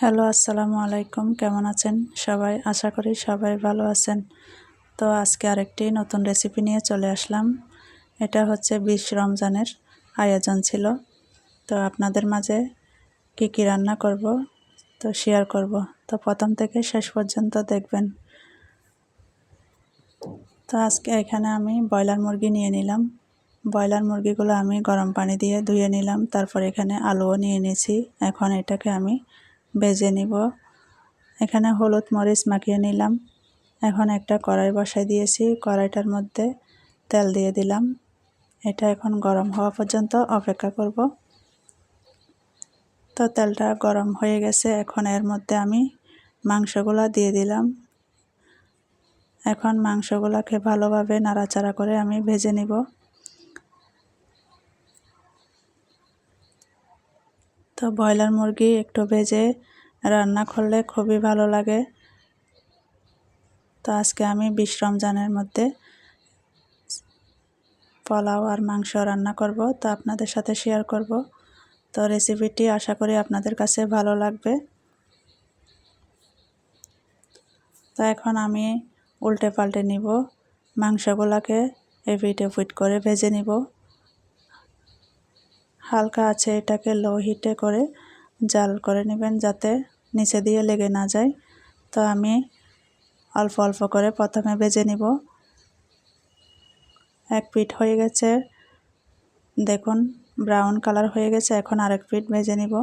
Hello, আসসালামু আলাইকুম। কেমন আছেন সবাই? আশা করি সবাই ভালো আছেন। তো আজকে আরেকটি নতুন রেসিপি নিয়ে চলে আসলাম। এটা হচ্ছে বিশ রমজানের আয়োজন ছিল। তো আপনাদের মাঝে কি কি রান্না করব, তো শেয়ার করব। তো প্রথম থেকে শেষ পর্যন্ত দেখবেন। তো আজকে এখানে আমি ব্রয়লার মুরগি নিয়ে নিলাম। ব্রয়লার মুরগিগুলো আমি গরম পানি দিয়ে ধুয়ে নিলাম। তারপর এখানে আলুও নিয়ে নিয়েছি। এখন এটাকে আমি ভেজে নিব। এখানে হলুদ মরিচ মাখিয়ে নিলাম। এখন একটা কড়াই বসাই দিয়েছি। কড়াইটার মধ্যে তেল দিয়ে দিলাম। এটা এখন গরম হওয়া পর্যন্ত অপেক্ষা করব। তো তেলটা গরম হয়ে গেছে। এখন এর মধ্যে আমি মাংসগুলা দিয়ে দিলাম। এখন মাংসগুলাকে ভালোভাবে নাড়াচাড়া করে আমি ভেজে নিব। তো ব্রয়লার মুরগি একটু ভেজে রান্না করলে খুবই ভালো লাগে। তো আজকে আমি বিশ রমজানের মধ্যে পোলাও আর মাংস রান্না করব, তো আপনাদের সাথে শেয়ার করব। তো রেসিপিটি আশা করি আপনাদের কাছে ভালো লাগবে। তো এখন আমি উল্টে পাল্টে নিব, মাংসগুলোকে এপিট এপিট করে ভেজে নিব। হালকা আছে এটাকে লো হিটে করে জাল করে নেবেন যাতে নিচে দিয়ে লেগে না যায়। তো আমি অল্প অল্প করে প্রথমে ভেজে নিব। এক পিঠ হয়ে গেছে। দেখুন, ব্রাউন কালার হয়ে গেছে। এখন আরেক পিঠ ভেজে নিব।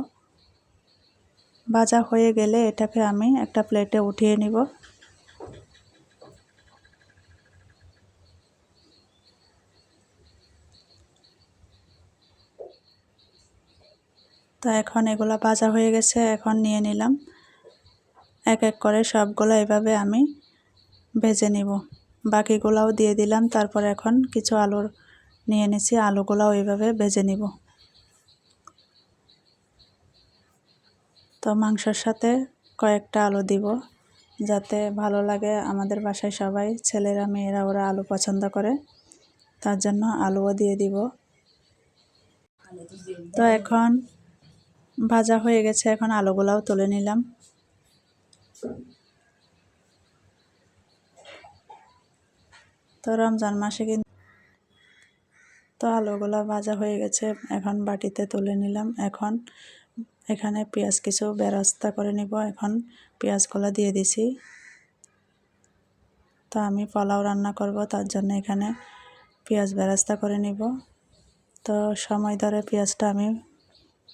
ভাজা হয়ে গেলে এটাকে আমি একটা প্লেটে উঠিয়ে নিব। তো এখন এগুলো ভাজা হয়ে গেছে, এখন নিয়ে নিলাম। এক এক করে সবগুলো এভাবে আমি ভেজে নিব। বাকিগুলাও দিয়ে দিলাম, তারপর এখন কিছু আলুর নিয়ে নিছি, আলুগুলাও এইভাবে ভেজে নিব। তো মাংসর সাথে কয়েকটা আলু দিব, যাতে ভালো লাগে আমাদের বাসায় সবাই, ছেলেরা, মেয়েরা, ওরা আলু পছন্দ করে। তার জন্য আলুও দিয়ে দিব। তো এখন ভাজা হয়ে গেছে, এখন আলুগুলাও তুলে নিলাম। তো রমজান মাসে কিন্তু তো আলুগুলো ভাজা হয়ে গেছে, এখন বাটিতে তুলে নিলাম। এখন এখানে পেঁয়াজ কিছু বেরাস্তা করে নিব, এখন পেঁয়াজগুলো দিয়ে দিছি। তো আমি পোলাও রান্না করব, তার জন্য এখানে পেঁয়াজ বেরাস্তা করে নিব। তো সময় ধরে পেঁয়াজটা আমি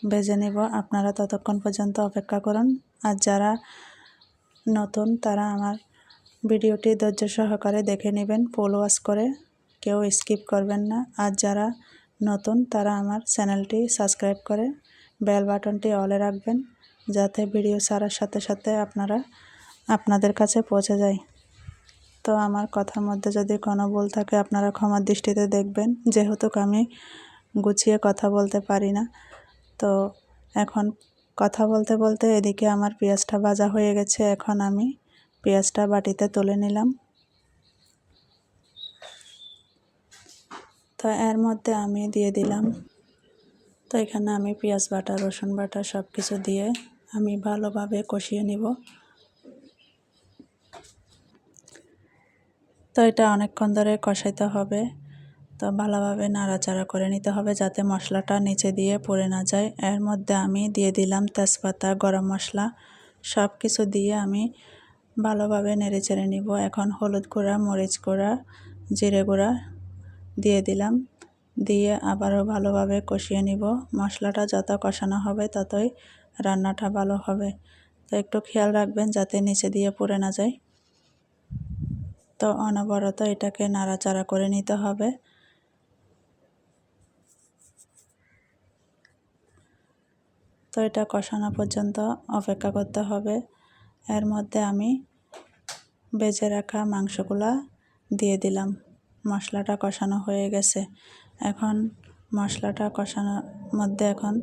ভেজে নিব। আপনারা ততক্ষণ পর্যন্ত অপেক্ষা করুন। আর যারা নতুন, তারা আমার ভিডিওটি ধৈর্য সহকারে দেখে নেবেন ওয়াশ করে। কেউ স্কিপ করবেন না। আর যারা নতুন, তারা আমার চ্যানেলটি সাবস্ক্রাইব করে। বেল বাটনটি অলে রাখবেন, যাতে ভিডিও ছাড়ার সাথে সাথে আপনারা আপনাদের কাছে পৌঁছে যায়। তো আমার কথার মধ্যে যদি কোনো ভুল থাকে, আপনারা ক্ষমার দৃষ্টিতে দেখবেন। যেহেতু আমি গুছিয়ে কথা বলতে পারি না তো এখন কথা বলতে বলতে এদিকে আমার পেঁয়াজটা ভাজা হয়ে গেছে, এখন আমি পেঁয়াজটা বাটিতে তুলে নিলাম। তো এর মধ্যে আমি দিয়ে দিলাম। তো এখানে আমি পেঁয়াজ বাটা, রসুন বাটা সব কিছু দিয়ে আমি ভালোভাবে কষিয়ে নিব। তো এটা অনেকক্ষণ ধরে কষাইতে হবে। তো ভালোভাবে নাড়াচাড়া করে নিতে হবে যাতে মশলাটা নিচে দিয়ে পড়ে না যায়। এর মধ্যে আমি দিয়ে দিলাম তেজপাতা, গরম মশলা সব কিছু দিয়ে আমি ভালোভাবে নেড়ে চেড়ে নিব। এখন হলুদ গুঁড়া, মরিচ গুঁড়া, জিরে গুঁড়া দিয়ে দিলাম। দিয়ে আবারও ভালোভাবে কষিয়ে নিব। মশলাটা যত কষানো হবে ততই রান্নাটা ভালো হবে। তো একটু খেয়াল রাখবেন যাতে নিচে দিয়ে পড়ে না যায়। তো অনবরত এটাকে নাড়াচাড়া করে নিতে হবে। তো এটা কষানো পর্যন্ত অপেক্ষা করতে হবে। এর মধ্যে আমি বেজে রাখা মাংসগুলা দিয়ে দিলাম। মশলাটা কষানো হয়ে গেছে। এখন মশলাটা কষানোর মধ্যে এখন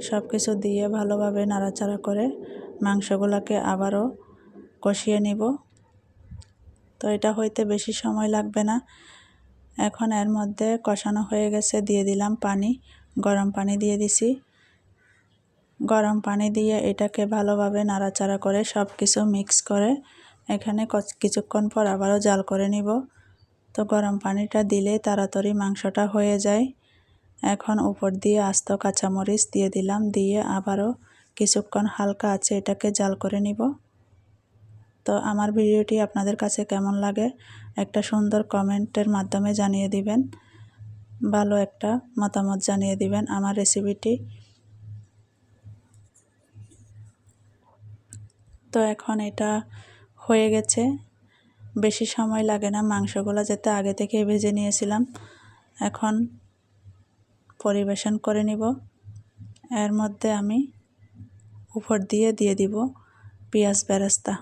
সব কিছু দিয়ে ভালোভাবে নাড়াচাড়া করে মাংসগুলোকে আবারও কষিয়ে নিব। তো এটা হইতে বেশি সময় লাগবে না। এখন এর মধ্যে কষানো হয়ে গেছে, দিয়ে দিলাম পানি, গরম পানি দিয়ে দিছি। গরম পানি দিয়ে এটাকে ভালোভাবে নাড়াচাড়া করে সব কিছু মিক্স করে এখানে কিছুক্ষণ পর আবারও জাল করে নিব। তো গরম পানিটা দিলে তাড়াতাড়ি মাংসটা হয়ে যায়। এখন উপর দিয়ে আস্ত কাঁচামরিচ দিয়ে দিলাম, দিয়ে আবারও কিছুক্ষণ হালকা আছে এটাকে জাল করে নিব। তো আমার ভিডিওটি আপনাদের কাছে কেমন লাগে একটা সুন্দর কমেন্টের মাধ্যমে জানিয়ে দিবেন। ভালো একটা মতামত জানিয়ে দিবেন আমার রেসিপিটি। তো এখন এটা হয়ে গেছে। বেশি সময় লাগে না মাংসগুলো যাতে, আগে থেকে ভেজে নিয়েছিলাম। এখন পরিবেশন করে নিব। এর মধ্যে আমি উপর দিয়ে দিয়ে দিব পেঁয়াজ বেরেস্তা।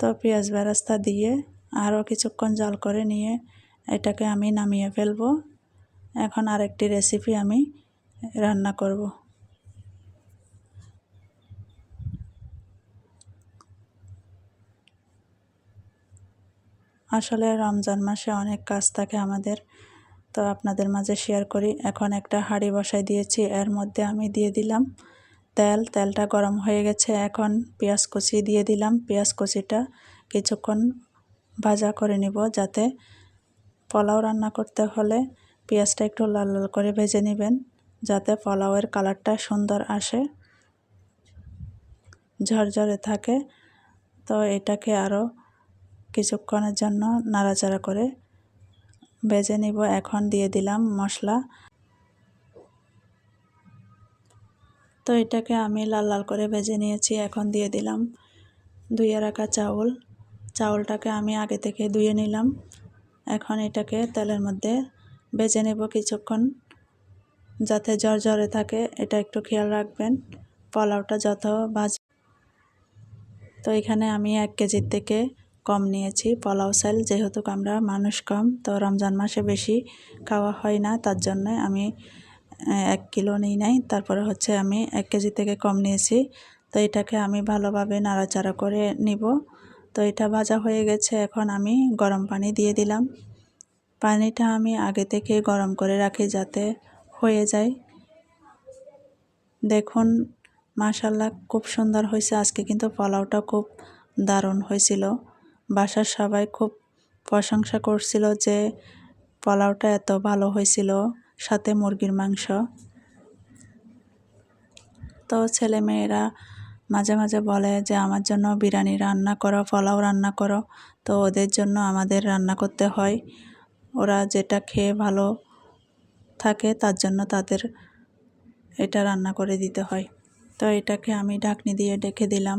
তো পেঁয়াজ বেরাস্তা দিয়ে আরও কিছুক্ষণ জাল করে নিয়ে এটাকে আমি নামিয়ে ফেলব। এখন আরেকটি রেসিপি আমি রান্না করব। আসলে রমজান মাসে অনেক কাজ থাকে আমাদের, তো আপনাদের মাঝে শেয়ার করি। এখন একটা হাঁড়ি বসাই দিয়েছি, এর মধ্যে আমি দিয়ে দিলাম তেল। তেলটা গরম হয়ে গেছে, এখন পেঁয়াজ কুচি দিয়ে দিলাম। পেঁয়াজ কুচিটা কিছুক্ষণ ভাজা করে নিব যাতে পোলাও রান্না করতে হলে পেঁয়াজটা একটু লাল লাল করে ভেজে নেবেন। যাতে পোলাওয়ের কালারটা সুন্দর আসে, ঝরঝরে থাকে। তো এটাকে আরও কিছুক্ষণের জন্য নাড়াচাড়া করে ভেজে নিব। এখন দিয়ে দিলাম মশলা। তো এটাকে আমি লাল লাল করে ভেজে নিয়েছি। এখন দিয়ে দিলাম ধুয়ে রাখা চাউল। চাউলটাকে আমি আগে থেকে ধুয়ে নিলাম। এখন এটাকে তেলের মধ্যে ভেজে নেব কিছুক্ষণ। যাতে জ্বর জ্বরে থাকে, এটা একটু খেয়াল রাখবেন। পোলাওটা যত ভাজ তো এখানে আমি এক কেজির থেকে কম নিয়েছি পোলাও চাল যেহেতু আমরা মানুষ কম, তো রমজান মাসে বেশি খাওয়া হয় না, তার জন্য আমি এক কিলো নিই নাই। তারপরে হচ্ছে আমি এক কেজি থেকে কম নিয়েছি। তো এটাকে আমি ভালোভাবে নাড়াচাড়া করে নিব। তো এটা ভাজা হয়ে গেছে, এখন আমি গরম পানি দিয়ে দিলাম। পানিটা আমি আগে থেকে গরম করে রাখি যাতে হয়ে যায়। দেখুন মাশাল্লাহ খুব সুন্দর হয়েছে। আজকে কিন্তু পোলাওটা খুব দারুণ হয়েছিল। বাসার সবাই খুব প্রশংসা করছিল যে পোলাওটা এত ভালো হয়েছিল, সাথে মুরগির মাংস। তো ছেলে মেয়েরা মাঝে মাঝে বলে যে, আমার জন্য বিরিয়ানি রান্না করো, পোলাও রান্না করো। তো ওদের জন্য আমাদের রান্না করতে হয়। ওরা যেটা খেয়ে ভালো থাকে, তার জন্য তাদের এটা রান্না করে দিতে হয়। তো এটাকে আমি ঢাকনি দিয়ে ডেকে দিলাম।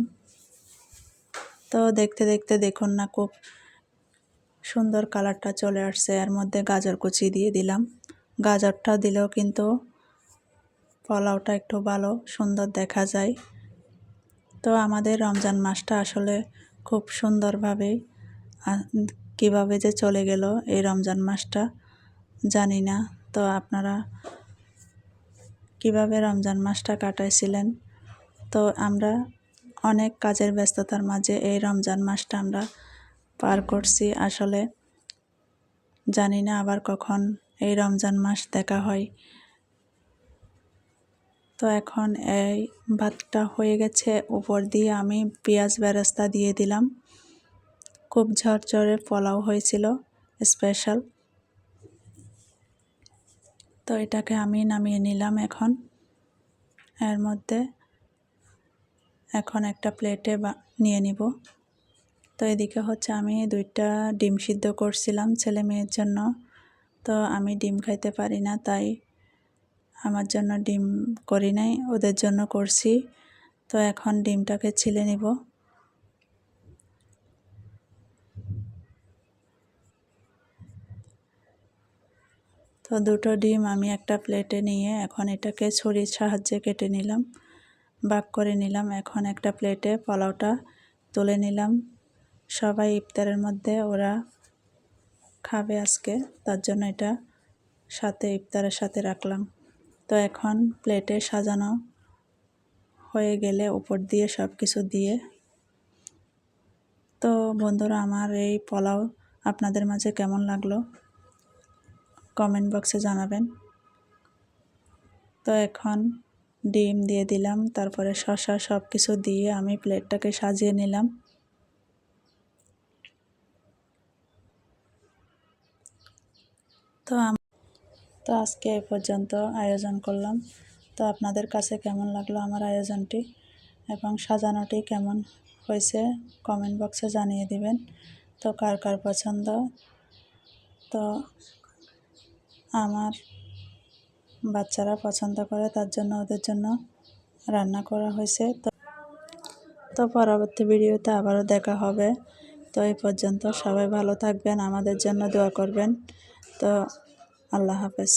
তো দেখতে দেখতে দেখুন না খুব সুন্দর কালারটা চলে আসছে। এর মধ্যে গাজর কুচি দিয়ে দিলাম। গাজরটা দিলেও কিন্তু পোলাওটা একটু ভালো, সুন্দর দেখা যায়। তো আমাদের রমজান মাসটা আসলে খুব সুন্দরভাবে কীভাবে যে চলে গেল এই রমজান মাসটা জানি না। তো আপনারা কীভাবে রমজান মাসটা কাটাইছিলেন? তো আমরা অনেক কাজের ব্যস্ততার মাঝে এই রমজান মাসটা আমরা পার করছি। আসলে জানি না আবার কখন এই রমজান মাস দেখা হয়। তো এখন এই ভাতটা হয়ে গেছে, উপর দিয়ে আমি পেঁয়াজ বেরেস্তা দিয়ে দিলাম। খুব ঝরঝরে পোলাও হয়েছিল স্পেশাল তো এটাকে আমি নামিয়ে নিলাম এখন। এর মধ্যে এখন একটা প্লেটে নিয়ে নিব। তো এদিকে হচ্ছে আমি দুইটা ডিম সিদ্ধ করছিলাম ছেলে মেয়ের জন্য। তো আমি ডিম খাইতে পারি না, তাই আমার জন্য ডিম করি নাই, ওদের জন্য করছি। তো এখন ডিমটাকে ছিলে নিব। তো দুটো ডিম আমি একটা প্লেটে নিয়ে এখন এটাকে ছুরির সাহায্যে কেটে নিলাম, বাক করে নিলাম। এখন একটা প্লেটে পোলাওটা তুলে নিলাম। সবাই ইফতারের মধ্যে ওরা খাবে আজকে, তার জন্য এটা সাথে ইফতারের সাথে রাখলাম। তো এখন প্লেটে সাজানো হয়ে গেলে উপর দিয়ে সব কিছু দিয়ে, তো বন্ধুরা আমার এই পোলাও আপনাদের মাঝে কেমন লাগল? কমেন্ট বক্সে জানাবেন। তো এখন ডিম দিয়ে দিলাম, তারপরে শসা সব কিছু দিয়ে আমি প্লেটটাকে সাজিয়ে নিলাম। তো তো আজকে এ পর্যন্ত আয়োজন করলাম। তো আপনাদের কাছে কেমন লাগল আমার আয়োজনটি এবং সাজানোটি কেমন হয়েছে কমেন্ট বক্সে জানিয়ে দিবেন। তো কার কার পছন্দ? তো আমার বাচ্চারা পছন্দ করে, তার জন্য ওদের জন্য রান্না করা হয়েছে। তো তো পরবর্তী ভিডিওতে আবারও দেখা হবে। তো এই পর্যন্ত সবাই ভালো থাকবেন, আমাদের জন্য দোয়া করবেন। তো আল্লাহ হাফেজ।